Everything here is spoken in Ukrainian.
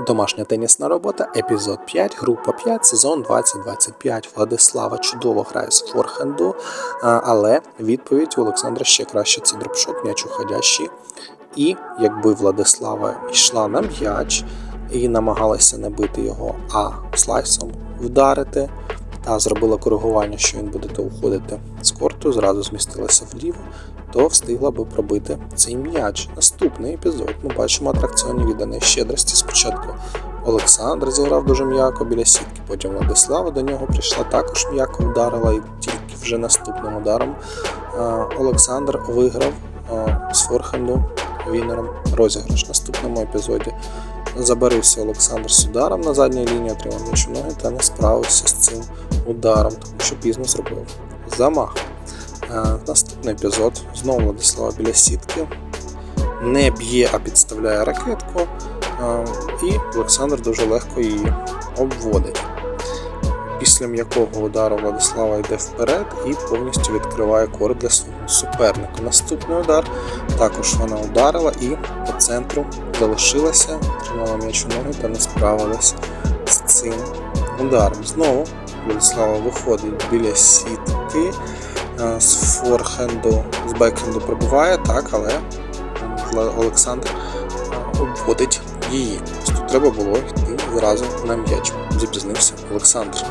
Домашня тенісна робота, епізод 5, група 5, сезон 2025. Владислава чудово грає з форхенду, але відповідь у Олександра ще краще. Це дропшот, м'яч уходящий. І якби Владислава йшла на м'яч і намагалася не бити його, а слайсом вдарити, та зробила коригування, що він буде то уходити з корту, зразу змістилася вліво, то встигла би пробити цей м'яч. Наступний епізод ми бачимо атракціонні відданої щедрості. Спочатку Олександр зіграв дуже м'яко біля сітки, потім Владислава до нього прийшла, також м'яко вдарила, і тільки вже наступним ударом е, Олександр виграв е, з форхенду вінером розіграш. В наступному епізоді забарився Олександр з ударом на задній лінії, отримав м'яч ноги та не справився з цим ударом, тому що пізно зробив замах. Е, Наступний епізод знову Владислава біля сітки. Не б'є, а підставляє ракетку. е, І Олександр дуже легко її обводить. Після м'якого удару Владислава йде вперед і повністю відкриває корт для свого суперника. Наступний удар також вона ударила і по центру залишилася, тримала м'яч у ноги та не справилась з цим ударом. Знову Владислава виходить біля сітки е, з форхенду, з бекхенду пробиває, так, але Олександр е, обводить її. Тут треба було йти зразу на м'яч. Запізнився Олександр.